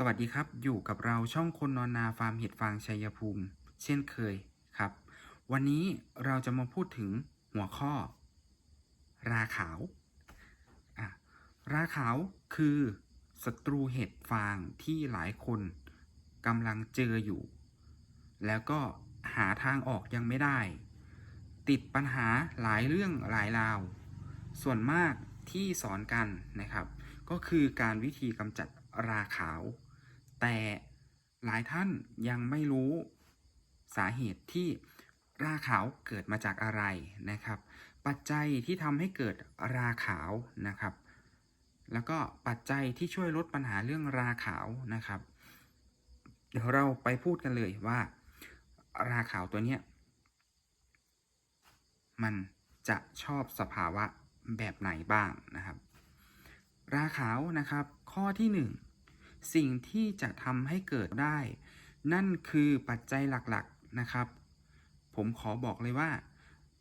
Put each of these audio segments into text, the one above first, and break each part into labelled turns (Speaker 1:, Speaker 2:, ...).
Speaker 1: สวัสดีครับ อยู่กับเราช่องคนนอนนาฟาร์มเห็ดฟางชัยภูมิ เช่นเคยครับ วันนี้เราจะมาพูดถึงหัวข้อ ราขาว ราขาวคือศัตรูเห็ดฟางที่หลายคนกำลังเจออยู่ แล้วก็หาทางออกยังไม่ได้ ติดปัญหาหลายเรื่องหลายราว ส่วนมากที่สอนกันนะครับ ก็คือการวิธีกำจัดราขาว แต่หลายท่านยังไม่รู้สาเหตุที่ราขาวเกิดมาจากอะไรนะครับ ปัจจัยที่ทำให้เกิดราขาวนะครับ แล้วก็ปัจจัยที่ช่วยลดปัญหาเรื่องราขาวนะครับ เดี๋ยวเราไปพูดกันเลยว่า ราขาวตัวเนี้ยมันจะชอบสภาวะแบบไหนบ้างนะครับ ราขาวนะครับ ข้อที่หนึ่ง สิ่งที่จะทำให้เกิดได้ นั่นคือปัจจัยหลักๆนะครับ ผมขอบอกเลยว่า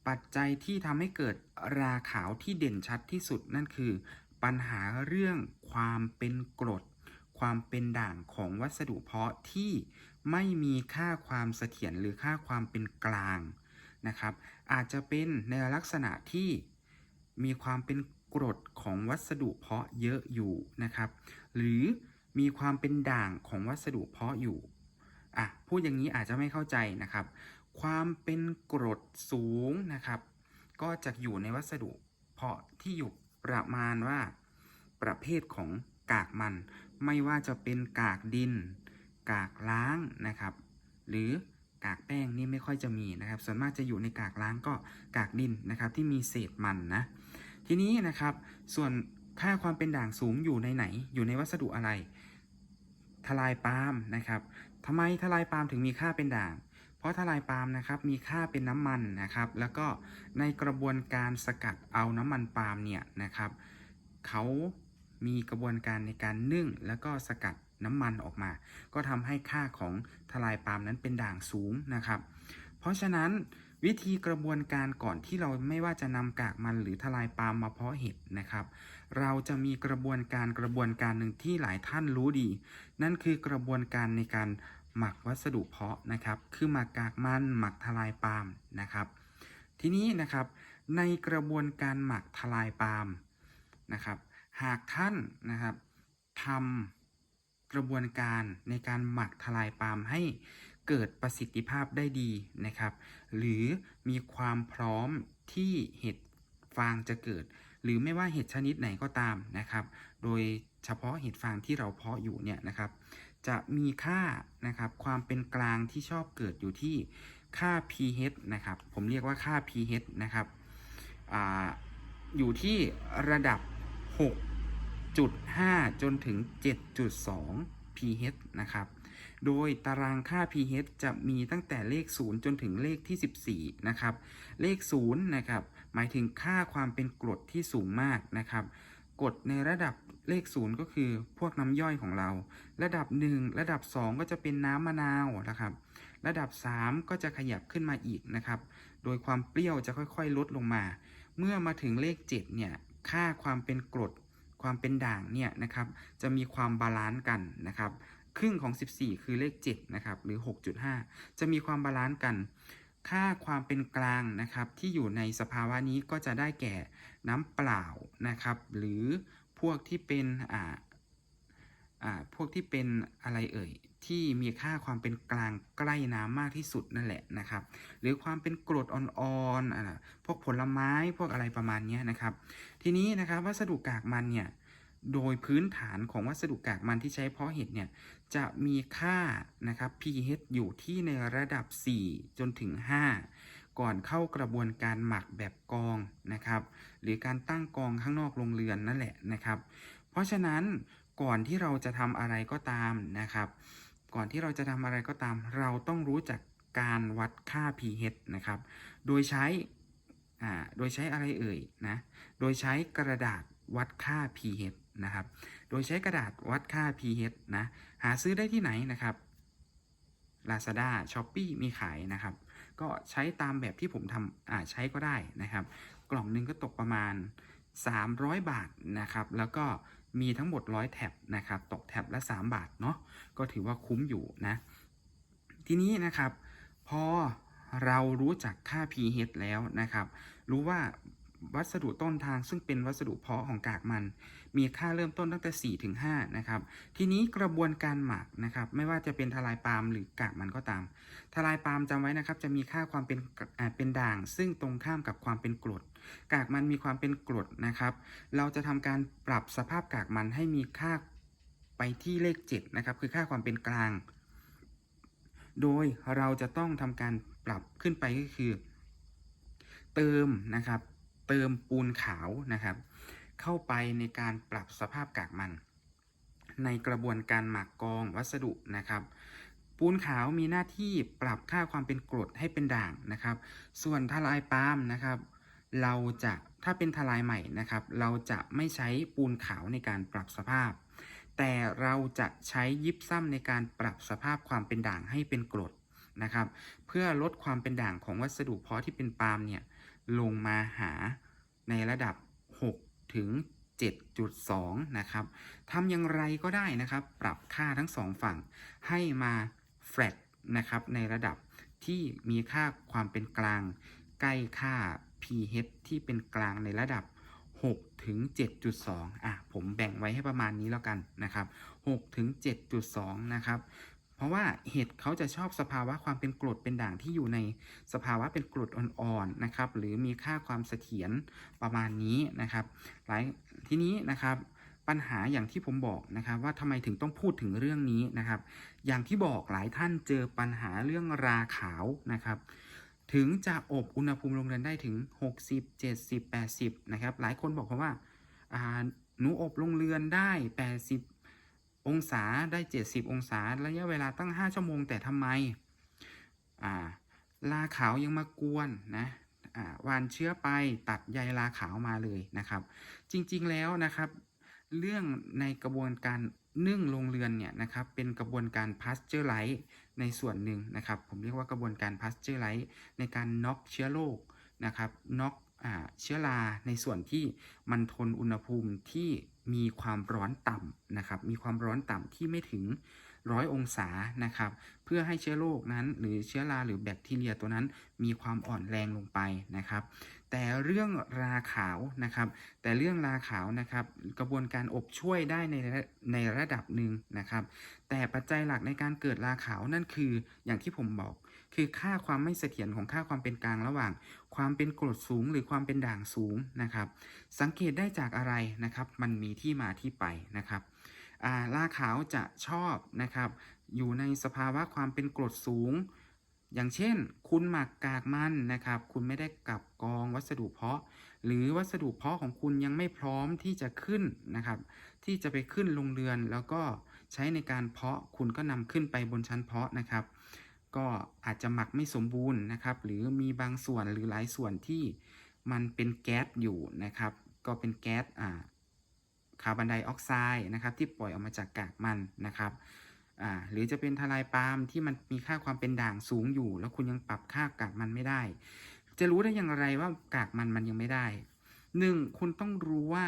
Speaker 1: ปัจจัยที่ทำให้เกิดราขาวที่เด่นชัดที่สุดนั่นคือ ปัญหาเรื่องความเป็นกรด ความเป็นด่างของวัสดุเพาะที่ไม่มีค่าความเสถียรหรือค่าความเป็นกลางนะครับ อาจจะเป็นในลักษณะที่มีความเป็นกรดของวัสดุเพาะเยอะอยู่นะครับ หรือ มีความเป็นด่างของวัสดุเพาะอยู่อะพูดอย่างนี้อาจจะไม่เข้าใจนะครับ ความเป็นกรดสูงนะครับ ก็จะอยู่ในวัสดุเพาะที่อยู่ประมาณว่า ประเภทของกากมัน ไม่ว่าจะเป็นกากดิน กากล้างนะครับ หรือกากแป้งนี่ไม่ค่อยจะมีนะครับ ส่วนมากจะอยู่ในกากล้างก็กากดินนะครับ ที่มีเศษมันนะ ทีนี้นะครับ ส่วนค่าความเป็นด่างสูงอยู่ในไหน อยู่ในวัสดุอะไร ทลายปาล์มนะครับทำไมทลายปาล์มถึงมีค่าเป็นด่าง เพราะทลายปาล์มนะครับมีค่าเป็นน้ำมันนะครับ แล้วก็ในกระบวนการสกัดเอาน้ำมันปาล์มเนี่ยนะครับเขามีกระบวนการในการนึ่งแล้วก็สกัดน้ำมันออกมา ก็ทำให้ค่าของทลายปาล์มนั้นเป็นด่างสูงนะครับ เพราะฉะนั้นวิธีกระบวนการก่อนที่เราไม่ว่าจะนำกากมันหรือทลายปาล์มมาเพาะเห็ดนะครับ เราจะมีกระบวนการกระบวนการหนึ่งที่หลายท่านรู้ดี นั่นคือกระบวนการในการหมักวัสดุเพาะนะครับ คือหมักกากมันหมักทลายปาล์มนะครับ ทีนี้นะครับในกระบวนการหมักทลายปาล์มนะครับ หากท่านนะครับทำกระบวนการในการหมักทลายปาล์มให้เกิดประสิทธิภาพได้ดีนะครับ หรือมีความพร้อมที่เห็ดฟางจะเกิด หรือไม่ว่าเห็ดชนิดไหนก็ตามนะครับ โดยเฉพาะเห็ดฟางที่เราเพาะอยู่เนี่ยนะครับ จะมีค่านะครับความเป็นกลางที่ชอบเกิดอยู่ที่ค่า pH นะครับ ผมเรียกว่าค่า pH นะครับออยู่ที่ระดับ 6.5 จนถึง 7.2 pH นะครับโดยตารางค่า pH จะมีตั้งแต่เลข 0 จนถึงเลขที่ 14 นะครับ เลข 0 นะครับ หมายถึงค่าความเป็นกรดที่สูงมากนะครับกรดในระดับเลข0ก็คือพวกน้ำย่อยของเรา ระดับ 1 ระดับ 2 ก็จะเป็นน้ำมะนาวนะครับ ระดับ 3 ก็จะขยับขึ้นมาอีกนะครับ โดยความเปรี้ยวจะค่อยๆ ลดลงมา เมื่อมาถึงเลข7เนี่ย ค่าความเป็นกรด ความเป็นด่างเนี่ยนะครับ จะมีความบาลานซ์กันนะครับ ครึ่งของ 14 คือเลข7นะครับ หรือ 6.5 จะมีความบาลานซ์กัน ค่าความเป็นกลางนะครับที่อยู่ในสภาวะนี้ก็จะได้แก่น้ำเปล่านะครับ หรือพวกที่เป็นอ่าอ่าพวกที่เป็นอะไรเอ่ยที่มีค่าความเป็นกลางใกล้น้ำมากที่สุดนั่นแหละนะครับ หรือความเป็นกรดอ่อนๆอ่าพวกผลไม้พวกอะไรประมาณนี้นะครับ ทีนี้นะครับวัสดุกากมันเนี่ยโดยพื้นฐานของวัสดุกากมันที่ใช้เพาะเห็ดเนี่ย จะมีค่านะครับ pH อยู่ที่ในระดับ 4 จนถึง 5 ก่อนเข้ากระบวนการหมักแบบกองนะครับ หรือการตั้งกองข้างนอกโรงเรือนนั่นแหละนะครับ เพราะฉะนั้นก่อนที่เราจะทำอะไรก็ตามนะครับ ก่อนที่เราจะทำอะไรก็ตาม เราต้องรู้จักการวัดค่า pH นะครับ โดยใช้อ่าโดยใช้อะไรเอ่ยนะ โดยใช้กระดาษวัดค่า pH นะครับ โดยใช้กระดาษวัดค่า pH นะ หาซื้อได้ที่ไหนนะครับ Lazada Shopee มีขายนะครับ ก็ใช้ตามแบบที่ผมทำอ่าใช้ก็ได้นะครับ กล่องหนึ่งก็ตกประมาณ 300 บาทนะครับ แล้วก็มีทั้งหมด 100 แท็บนะครับ ตกแท็บละ 3 บาทเนาะ ก็ถือว่าคุ้มอยู่นะ ทีนี้นะครับ พอเรารู้จักค่า pH แล้วนะครับ รู้ว่าวัสดุต้นทางซึ่งเป็นวัสดุเพาะของกากมัน มีค่าเริ่มต้นตั้งแต่ 4 ถึง 5 นะครับ ทีนี้กระบวนการหมักนะครับ ไม่ว่าจะเป็นทลายปาล์มหรือกากมันก็ตาม ทลายปาล์มจำไว้นะครับ จะมีค่าความเป็นเป็นด่าง ซึ่งตรงข้ามกับความเป็นกรด กากมันมีความเป็นกรดนะครับ เราจะทำการปรับสภาพกากมันให้มีค่าไปที่เลข 7 นะครับ คือค่าความเป็นกลาง โดยเราจะต้องทำการปรับขึ้นไปก็คือ เติมนะครับ เติมปูนขาวนะครับ เข้าไปในการปรับสภาพกากมัน ในกระบวนการหมักกองวัสดุนะครับ ปูนขาวมีหน้าที่ปรับค่าความเป็นกรดให้เป็นด่างนะครับ ส่วนทลายปาล์มนะครับ เราจะถ้าเป็นทลายใหม่นะครับ เราจะไม่ใช้ปูนขาวในการปรับสภาพ แต่เราจะใช้ยิบซ้ำในการปรับสภาพความเป็นด่างให้เป็นกรดนะครับเพื่อลดความเป็นด่างของวัสดุเพาะที่เป็นปาล์มเนี่ยลงมาหาในระดับ ถึง 7.2 นะครับทำอย่างไรก็ได้นะครับ ปรับค่าทั้งสองฝั่งให้มาแฟลตนะครับในระดับที่มีค่าความเป็นกลาง ใกล้ค่า pH ที่เป็นกลางในระดับ 6 ถึง 7.2 อะ ผมแบ่งไว้ให้ประมาณนี้แล้วกันนะครับ 6 ถึง 7.2 นะครับ เพราะว่าเห็ดเขาจะชอบสภาวะความเป็นกรดเป็นด่างที่อยู่ในสภาวะเป็นกรดอ่อนๆนะครับ หรือมีค่าความเสถียรประมาณนี้นะครับ หลายทีนี้นะครับปัญหาอย่างที่ผมบอกนะครับว่าทำไมถึงต้องพูดถึงเรื่องนี้นะครับ อย่างที่บอกหลายท่านเจอปัญหาเรื่องราขาวนะครับ ถึงจะอบอุณหภูมิโรงเรือนได้ถึง 60 70 80นะครับหลายคนบอกผมว่าหนูอบโรงเรือนได้ 80 องศาได้ 70 องศา ระยะเวลาตั้ง 5 ชั่วโมง แต่ทำไมอ่าลาขาวยังมากวนนะอ่าวานเชื้อไปตัดใยลาขาวมาเลยนะครับ จริงๆแล้วนะครับ เรื่องในกระบวนการนึ่งโรงเรือนเนี่ยนะครับเป็นกระบวนการพาสเจอร์ไลท์ในส่วนหนึ่งนะครับ ผมเรียกว่ากระบวนการพาสเจอร์ไลท์ในการน็อกเชื้อโรคนะครับน็อกอ่าเชื้อราในส่วนที่มันทนอุณหภูมิที่ มีความร้อนต่ำนะครับ มีความร้อนต่ำที่ไม่ถึงร้อยองศานะครับ เพื่อให้เชื้อโรคนั้น หรือเชื้อราหรือแบคทีเรียตัวนั้น มีความอ่อนแรงลงไปนะครับ แต่เรื่องราขาวนะครับ แต่เรื่องราขาวนะครับ กระบวนการอบช่วยได้ในในระดับหนึ่งนะครับ แต่ปัจจัยหลักในการเกิดราขาวนั่นคืออย่างที่ผมบอก คือค่าความไม่เสถียรของค่าความเป็นกลางระหว่าง ความเป็นกรดสูงหรือความเป็นด่างสูงนะครับ สังเกตได้จากอะไรนะครับ มันมีที่มาที่ไปนะครับอ่าราขาวจะชอบนะครับ อยู่ในสภาวะความเป็นกรดสูง อย่างเช่น คุณหมักกากมันนะครับ คุณไม่ได้กลับกองวัสดุเพาะ หรือวัสดุเพาะของคุณยังไม่พร้อมที่จะขึ้นนะครับ ที่จะไปขึ้นลงเรือนแล้วก็ใช้ในการเพาะคุณก็นำขึ้นไปบนชั้นเพาะนะครับ ก็อาจจะหมักไม่สมบูรณ์นะครับ หรือมีบางส่วนหรือหลายส่วนที่มันเป็นแก๊สอยู่นะครับ ก็เป็นแก๊สคาร์บอนไดออกไซด์นะครับ ที่ปล่อยออกมาจากกากมันนะครับหรือจะเป็นทลายปาล์มที่มันมีค่าความเป็นด่างสูงอยู่ แล้วคุณยังปรับค่ากากมันไม่ได้ จะรู้ได้อย่างไรว่ากากมันมันยังไม่ได้หนึ่งคุณต้องรู้ว่า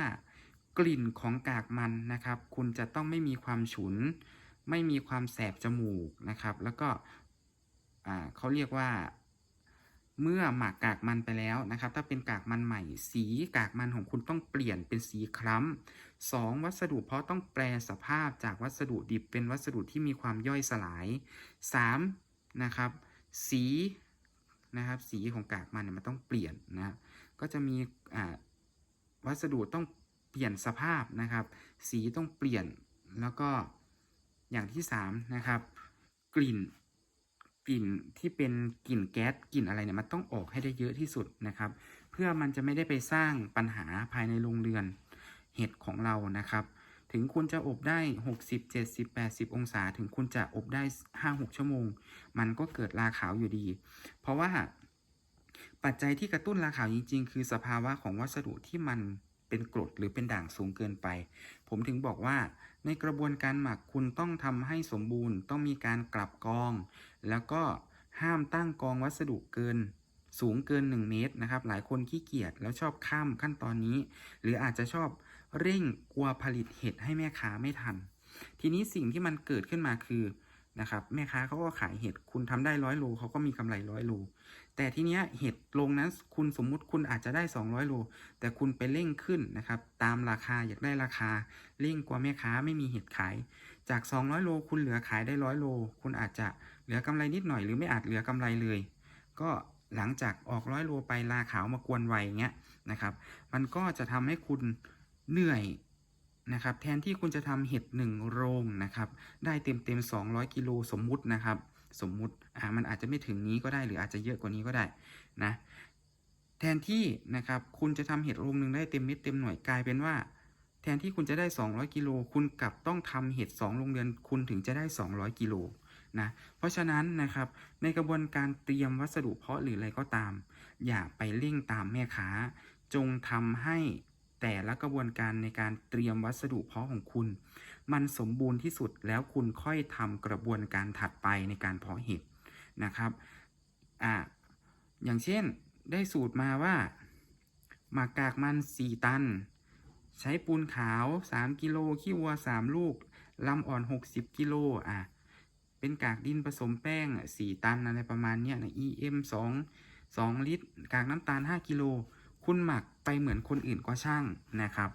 Speaker 1: กลิ่นของกากมันนะครับ คุณจะต้องไม่มีความฉุน ไม่มีความแสบจมูกนะครับ แล้วก็ อ่าเขาเรียกว่า เมื่อหมักกากมันไปแล้วนะครับ ถ้าเป็นกากมันใหม่ สีกากมันของคุณต้องเปลี่ยนเป็นสีคล้ำสองวัสดุเพราะต้องแปลสภาพจากวัสดุดิบเป็นวัสดุที่มีความย่อยสลาย 3. นะครับ สีนะครับสีของกากมันเนี่ยมันต้องเปลี่ยนนะก็จะมีวัสดุต้องเปลี่ยนสภาพนะครับ สีต้องเปลี่ยนแล้วก็อย่างที่3นะครับกลิ่น กลิ่นที่เป็นกลิ่นแก๊สกลิ่นอะไรเนี่ยมันต้องออกให้ได้เยอะที่สุดนะครับ เพื่อมันจะไม่ได้ไปสร้างปัญหาภายในโรงเรือนเห็ดของเรานะครับ ถึงคุณจะอบได้ 60 70 80 องศา ถึงคุณจะอบได้ 5-6 ชั่วโมง มันก็เกิดราขาวอยู่ดี เพราะว่าปัจจัยที่กระตุ้นราขาวจริง ๆ คือสภาวะของวัสดุที่มันเป็นกรดหรือเป็นด่างสูงเกินไป ผมถึงบอกว่า ในกระบวนการหมักคุณต้องทำให้สมบูรณ์ ต้องมีการกลับกอง แล้วก็ห้ามตั้งกองวัสดุเกิน สูงเกิน 1 เมตรนะครับ หลายคนขี้เกียจแล้วชอบข้ามขั้นตอนนี้ หรืออาจจะชอบเร่งกลัวผลิตเห็ดให้แม่ค้าไม่ทัน ทีนี้สิ่งที่มันเกิดขึ้นมาคือนะครับแม่ค้าเขาก็ขายเห็ดคุณทำได้ร้อยโลเขาก็มีกำไรร้อยโล แต่ทีเนี้ยเห็ดลงนั้นคุณสมมุติคุณอาจจะได้ 200 โล แต่คุณไปเร่งขึ้นนะครับ ตามราคาอยากได้ราคาเร่งกว่าแม่ค้าไม่มีเห็ดขาย จาก 200 โล คุณเหลือขายได้ร้อยโล คุณอาจจะเหลือกำไรนิดหน่อยหรือไม่อาจเหลือกำไรเลย ก็หลังจากออกร้อยโลไปลาขาวมากวนไวย่างเงี้ยนะครับ มันก็จะทำให้คุณเหนื่อยนะครับ แทนที่คุณจะทำเห็ดหนึ่งโรงนะครับ ได้เต็มเต็ม200 กิโลสมมุตินะครับ สมมุติอ่ามันอาจจะไม่ถึงนี้ก็ได้หรืออาจจะเยอะกว่านี้ก็ได้นะแทนที่นะครับคุณจะทำเห็ดโรงหนึ่งได้เต็มเม็ดเต็มหน่วยกลายเป็นว่า แทนที่คุณจะได้ 200กิโลคุณกลับต้องทำเห็ด2โรงเรือนคุณถึงจะได้ 200กิโลนะเพราะฉะนั้นนะครับในกระบวนการเตรียมวัสดุเพาะหรืออะไรก็ตาม อย่าไปเร่งตามแม่ค้า จงทำให้แต่ละกระบวนการในการเตรียมวัสดุเพาะของคุณ มันสมบูรณ์ที่สุดแล้วคุณค่อยทำกระบวนการถัดไปในการเพาะเห็ดนะครับอ่าอย่างเช่นได้สูตรมาว่าหมากกากมัน 4 ตัน ใช้ปูนขาว 3 กิโลขี้วัว 3 ลูกลำอ่อน 60 กิโลอะเป็นกากดินผสมแป้งอะ4ตันอะไรประมาณเนี้ยนะ EM 2 2 ลิตร กากน้ำตาล 5 กิโล คุณหมักไปเหมือนคนอื่นก็ช่างนะครับ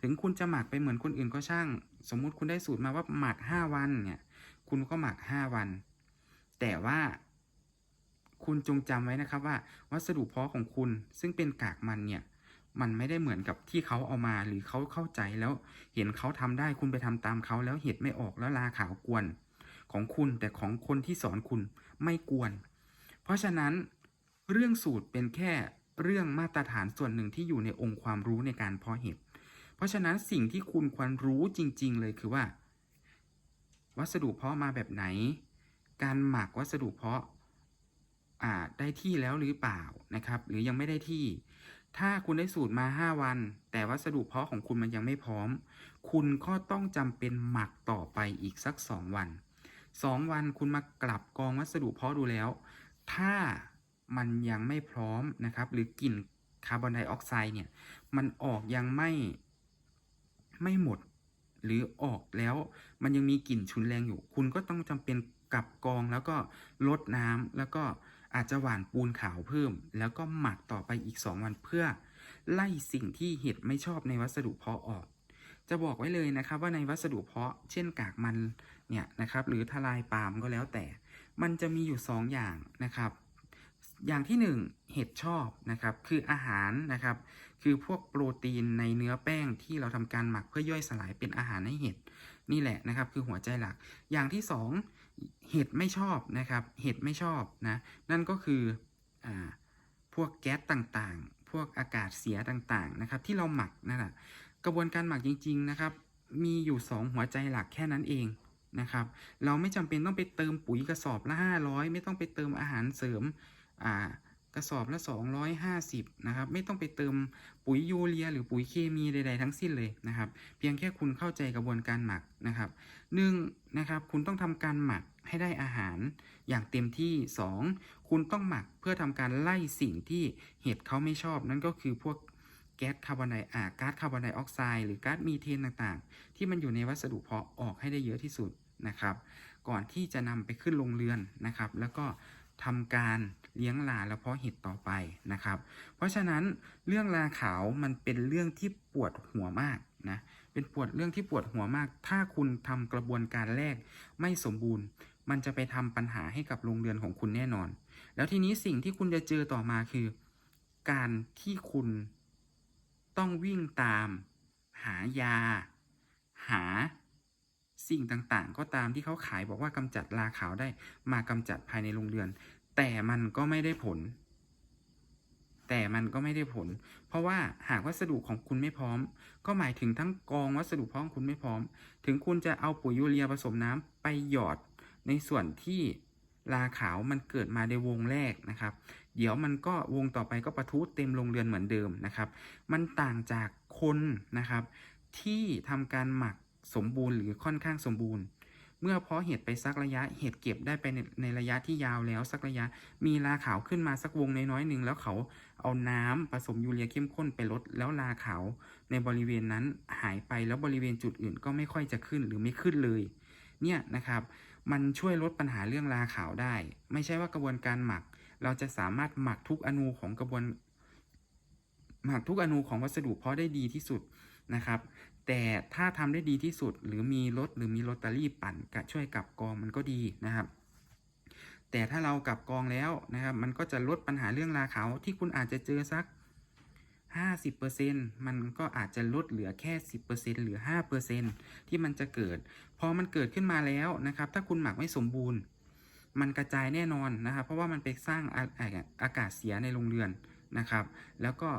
Speaker 1: ถึงคุณจะหมักไปเหมือนคนอื่นก็ช่างสมมุติคุณได้สูตรมาว่าหมัก5วันเนี่ย คุณก็หมัก5วัน แต่ว่าคุณจงจำไว้นะครับว่าวัสดุเพาะของคุณซึ่งเป็นกากมันเนี่ย มันไม่ได้เหมือนกับที่เขาเอามาหรือเขาเข้าใจแล้วเห็นเขาทำได้คุณไปทำตามเขาแล้วเห็ดไม่ออกแล้วลาขาวกวนของคุณแต่ของคนที่สอนคุณไม่กวน เพราะฉะนั้นเรื่องสูตรเป็นแค่เรื่องมาตรฐานส่วนหนึ่งที่อยู่ในองค์ความรู้ในการเพาะเห็ด เพราะฉะนั้นสิ่งที่คุณควรรู้จริง ๆ เลยคือว่า วัสดุเพาะมาแบบไหน การหมักวัสดุเพาะอ่าได้ที่แล้วหรือเปล่านะครับ หรือยังไม่ได้ที่ ถ้าคุณได้สูตรมา 5 วัน แต่วัสดุเพาะของคุณมันยังไม่พร้อม คุณก็ต้องจำเป็นหมักต่อไปอีกสัก 2 วัน 2 วันคุณมากลับกองวัสดุเพาะดูแล้ว ถ้ามันยังไม่พร้อมนะครับ หรือกลิ่นคาร์บอนไดออกไซด์เนี่ย มันออกยังไม่ ไม่หมด หรือออกแล้วมันยังมีกลิ่นฉุนแรงอยู่ คุณก็ต้องจำเป็นกับกองแล้วก็ลดน้ำแล้วก็อาจจะหว่านปูนขาวเพิ่ม แล้วก็หมักต่อไปอีก 2 วันเพื่อ ไล่สิ่งที่เห็ดไม่ชอบในวัสดุเพาะออก จะบอกไว้เลยนะครับว่าในวัสดุเพาะ เช่นกากมันเนี่ยนะครับ หรือทลายปาล์มก็แล้วแต่ มันจะมีอยู่ 2 อย่างนะครับ อย่างที่ 1 เห็ดชอบนะครับ คืออาหารนะครับ คือพวกโปรตีนในเนื้อแป้งที่เราทำการหมักเพื่อย่อยสลายเป็นอาหารให้เห็ดนี่แหละนะครับ คือหัวใจหลัก อย่างที่ 2 เห็ดไม่ชอบนะครับ เห็ดไม่ชอบนะนั่นก็คืออพวกแก๊สต่างๆ พวกอากาศเสียต่างๆนะครับ ที่เราหมักนั่นแหละกระบวนการหมักจริง ๆนะครับ มีอยู่ 2 หัวใจหลักแค่นั้นเองนะครับ เราไม่จำเป็นต้องไปเติมปุ๋ยกระสอบละ500 ไม่ต้องไปเติมอาหารเสริมอ่า ระสอบละ 250 นะครับ ไม่ต้องไปเติมปุ๋ยยูเรีย หรือปุ๋ยเคมีใด ๆ ทั้งสิ้นเลยนะครับ เพียงแค่คุณเข้าใจกระบวนการหมักนะครับหนึ่งนะครับ คุณต้องทำการหมักให้ได้อาหารอย่างเต็มที่ 2 คุณต้องหมักเพื่อทำการไล่สิ่งที่เห็ดเขาไม่ชอบ นั่นก็คือพวกแก๊สคาร์บอนไดอาก๊าซคาร์บอนไดออกไซด์หรือก๊าซมีเทนต่างๆ ที่มันอยู่ในวัสดุเพาะออกให้ได้เยอะที่สุดนะครับ ก่อนที่จะนำไปขึ้นโรงเรือนนะครับ แล้วก็ทำการ เลี้ยงลาแล้วเพาะเห็ดต่อไปนะครับ เพราะฉะนั้นเรื่องลาขาวมันเป็นเรื่องที่ปวดหัวมากนะเป็นปวดเรื่องที่ปวดหัวมาก ถ้าคุณทำกระบวนการแรกไม่สมบูรณ์ มันจะไปทำปัญหาให้กับโรงเรือนของคุณแน่นอน แล้วทีนี้สิ่งที่คุณจะเจอต่อมาคือ การที่คุณต้องวิ่งตาม หายา หาสิ่งต่างๆ ก็ตามที่เขาขายบอกว่ากำจัดราขาวได้มากำจัดภายในโรงเรือน แต่มันก็ไม่ได้ผล แต่มันก็ไม่ได้ผล เพราะว่าหากวัสดุของคุณไม่พร้อม ก็หมายถึงทั้งกองวัสดุพาะของคุณไม่พร้อม ถึงคุณจะเอาปุ๋ยยูเรียผสมน้ำไปหยอดในส่วนที่ราขาวมันเกิดมาในวงแรกนะครับ เดี๋ยวมันก็วงต่อไปก็ประทุเต็มโรงเรือนเหมือนเดิมนะครับ มันต่างจากคนนะครับ ที่ทำการหมักสมบูรณ์หรือค่อนข้างสมบูรณ์ เมื่อเพาะเห็ดไปสักระยะเห็ดเก็บได้ไปในในระยะที่ยาวแล้วสักระยะ มีราขาวขึ้นมาสักวงน้อยๆหนึ่งแล้วเขาเอาน้ำผสมยูเรียเข้มข้นไปลดแล้วราขาวในบริเวณนั้นหายไปแล้วบริเวณจุดอื่นก็ไม่ค่อยจะขึ้นหรือไม่ขึ้นเลย เนี่ยนะครับ มันช่วยลดปัญหาเรื่องราขาวได้ ไม่ใช่ว่ากระบวนการหมัก เราจะสามารถหมักทุกอนูของกระบวนหมักทุกอนูของวัสดุเพาะได้ดีที่สุดนะครับ แต่ถ้าทำได้ดีที่สุดหรือมีรถหรือมีโรตารี่ปั่นกะช่วยกลับกองมันก็ดีนะครับ แต่ถ้าเรากลับกองแล้วนะครับ มันก็จะลดปัญหาเรื่องราเขาที่คุณอาจจะเจอสัก 50%มันก็อาจจะลดเหลือแค่ 10%เหลือ 5%ที่มันจะเกิด พอมันเกิดขึ้นมาแล้วนะครับ ถ้าคุณหมักไม่สมบูรณ์ มันกระจายแน่นอนนะครับ เพราะว่ามันไปสร้างอออากาศเสียในโรงเรือนนะครับ แล้วก็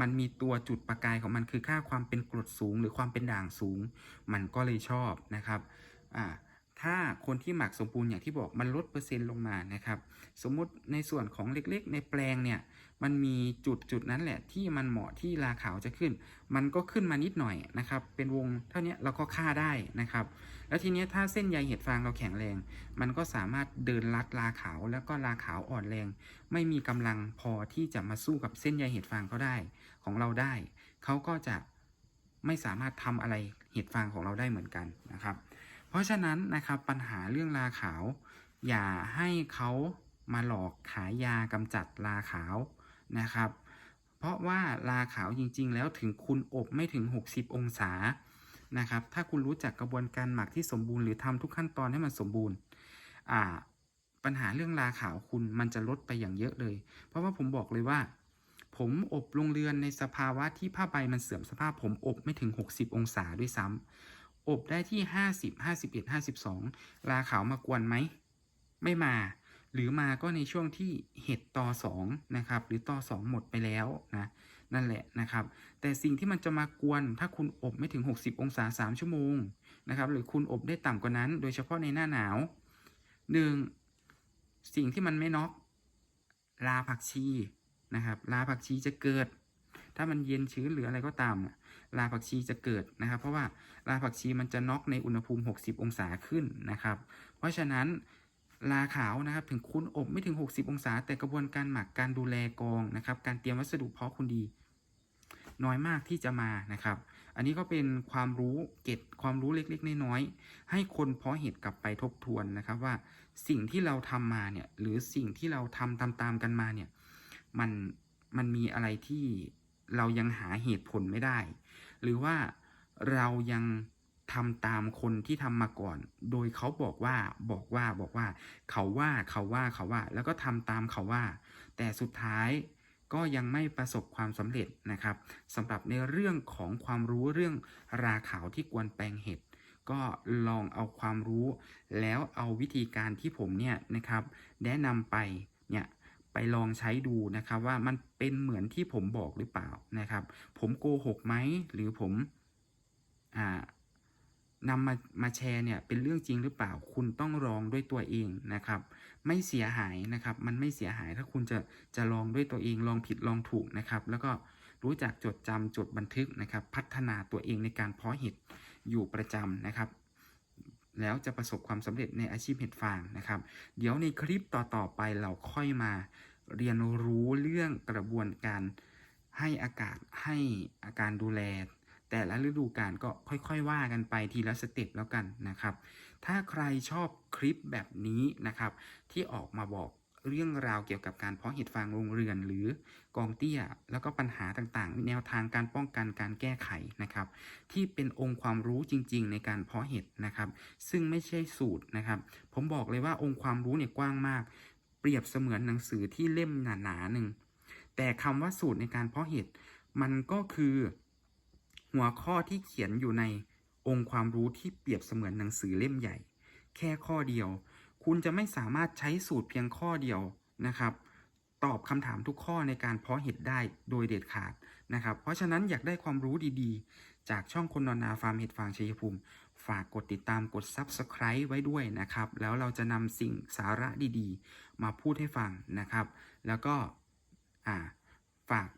Speaker 1: มันมีตัวจุดประกายของมันคือค่าความเป็นกรดสูง หรือความเป็นด่างสูง มันก็เลยชอบนะครับอ่าถ้าคนที่หมักสมบูรณ์อย่างที่บอกมันลดเปอร์เซ็นต์ลงมานะครับ สมมุติในส่วนของเล็กๆ ในแปลงเนี่ยมันมีจุดจุดนั้นแหละที่มันเหมาะที่ราขาวจะขึ้น มันก็ขึ้นมานิดหน่อยนะครับ เป็นวงเท่านี้เราก็ฆ่าได้นะครับ แล้วทีนี้ถ้าเส้นใยเห็ดฟางเราแข็งแรง มันก็สามารถเดินลัดราขาวแล้วก็ราขาวอ่อนแรง ไม่มีกำลังพอที่จะมาสู้กับเส้นใยเห็ดฟางเขาได้ ของเราได้ เขาก็จะไม่สามารถทำอะไรเห็ดฟางของเราได้เหมือนกันนะครับ เพราะฉะนั้นนะครับปัญหาเรื่องราขาว อย่าให้เขามาหลอกขายยากำจัดราขาวนะครับ เพราะว่าราขาวจริง ๆ แล้วถึงคุณอบไม่ถึง 60 องศานะครับ ถ้าคุณรู้จักกระบวนการหมักที่สมบูรณ์หรือทำทุกขั้นตอนให้มันสมบูรณ์ปัญหาเรื่องราขาวคุณมันจะลดไปอย่างเยอะเลย เพราะว่าผมบอกเลยว่า ผมอบโรงเรือนในสภาวะที่ผ้าใบมันเสื่อมสภาพผมอบไม่ถึง 60 องศาด้วยซ้ำอบได้ที่ 50 51 52 ราขาวมากวนไหม ไม่มา หรือมาก็ในช่วงที่เห็ดต่อสองนะครับ หรือต่อสองหมดไปแล้วนะนั่นแหละนะครับ แต่สิ่งที่มันจะมากวนถ้าคุณอบไม่ถึง 60 องศา 3 ชั่วโมงนะครับหรือคุณอบได้ต่ำกว่านั้น โดยเฉพาะในหน้าหนาว 1. สิ่งที่มันไม่น็อกลาผักชี นะครับลาผักชีจะเกิด ถ้ามันเย็นชื้นหรืออะไรก็ตามลาผักชีจะเกิดนะครับ เพราะว่าลาผักชีมันจะน็อกในอุณหภูมิ 60 องศาขึ้นนะครับ เพราะฉะนั้นลาขาวนะครับถึงคุณอบไม่ถึง 60 องศา แต่กระบวนการหมักการดูแลกองนะครับ การเตรียมวัสดุเพาะคุณดี น้อยมากที่จะมานะครับ อันนี้ก็เป็นความรู้เก็บความรู้เล็กๆน้อยๆให้คนเพาะเห็ดกลับไปทบทวนนะครับว่าสิ่งที่เราทำมาเนี่ยหรือสิ่งที่เราทำตามๆกันมาเนี่ย มันมันมีอะไรที่เรายังหาเหตุผลไม่ได้ หรือว่าเรายังทำตามคนที่ทำมาก่อน โดยเขาบอกว่าบอกว่าบอกว่า เขาว่าเขาว่าเขาว่า แล้วก็ทำตามเขาว่า แต่สุดท้ายก็ยังไม่ประสบความสำเร็จนะครับสำหรับในเรื่องของความรู้เรื่องราขาวที่กวนแปลงเห็ดก็ลองเอาความรู้ แล้วเอาวิธีการที่ผมเนี่ยนะครับ แนะนำไปเนี่ย ไปลองใช้ดูนะครับว่ามันเป็นเหมือนที่ผมบอกหรือเปล่านะครับ ผมโกหกไหมหรือผมอ่านำมามาแชร์เนี่ยเป็นเรื่องจริงหรือเปล่า คุณต้องลองด้วยตัวเองนะครับ ไม่เสียหายนะครับ มันไม่เสียหายถ้าคุณจะจะลองด้วยตัวเองลองผิดลองถูกนะครับ แล้วก็รู้จักจดจำจดบันทึกนะครับ พัฒนาตัวเองในการเพาะเห็ดอยู่ประจำนะครับ แล้วจะประสบความสำเร็จในอาชีพเห็ดฟางนะครับ เดี๋ยวในคลิปต่อๆไปเราค่อยมา เรียนรู้เรื่องกระบวนการให้อากาศให้อาการดูแล แต่ละฤดูกาลก็ค่อยๆว่ากันไปทีละสเต็ปแล้วกันนะครับ ถ้าใครชอบคลิปแบบนี้นะครับ ที่ออกมาบอกเรื่องราวเกี่ยวกับการเพาะเห็ดฟางโรงเรือนหรือกองเตี้ย แล้วก็ปัญหาต่างๆ แนวทางการป้องกันการแก้ไขนะครับ ที่เป็นองค์ความรู้จริง ๆ ในการเพาะเห็ดนะครับ ซึ่งไม่ใช่สูตรนะครับ ผมบอกเลยว่าองค์ความรู้เนี่ยกว้างมาก รียบเสมือนหนังสือที่เล่มหนาๆหนึ่ง แต่คำว่าสูตรในการเพาะเห็ดมันก็คือ หัวข้อที่เขียนอยู่ในองค์ความรู้ที่เปรียบเสมือนหนังสือเล่มใหญ่ แค่ข้อเดียว คุณจะไม่สามารถใช้สูตรเพียงข้อเดียวนะครับ ตอบคำถามทุกข้อในการเพาะเห็ดได้โดยเด็ดขาดนะครับ เพราะฉะนั้นอยากได้ความรู้ดีๆ จากช่องคนนอนนาฟาร์มเห็ดฟางชัยภูมิฝากกดติดตามกด Subscribe ไว้ด้วยนะครับ แล้วเราจะนำสิ่งสาระดีๆ มาพูดให้ฟังนะครับ แล้วก็ฝาก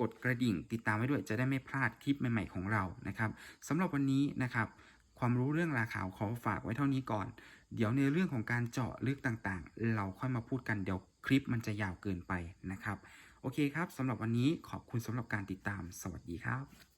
Speaker 1: กดกระดิ่งติดตามไว้ด้วยจะได้ไม่พลาดคลิปใหม่ ๆของเรานะครับสำหรับวันนี้นะครับ ความรู้เรื่องราขาวขอฝากไว้เท่านี้ก่อน เดี๋ยวในเรื่องของการเจาะลึกต่างๆ เราค่อยมาพูดกันเดี๋ยวคลิปมันจะยาวเกินไปนะครับ โอเคครับสำหรับวันนี้ขอบคุณสำหรับการติดตาม สวัสดีครับ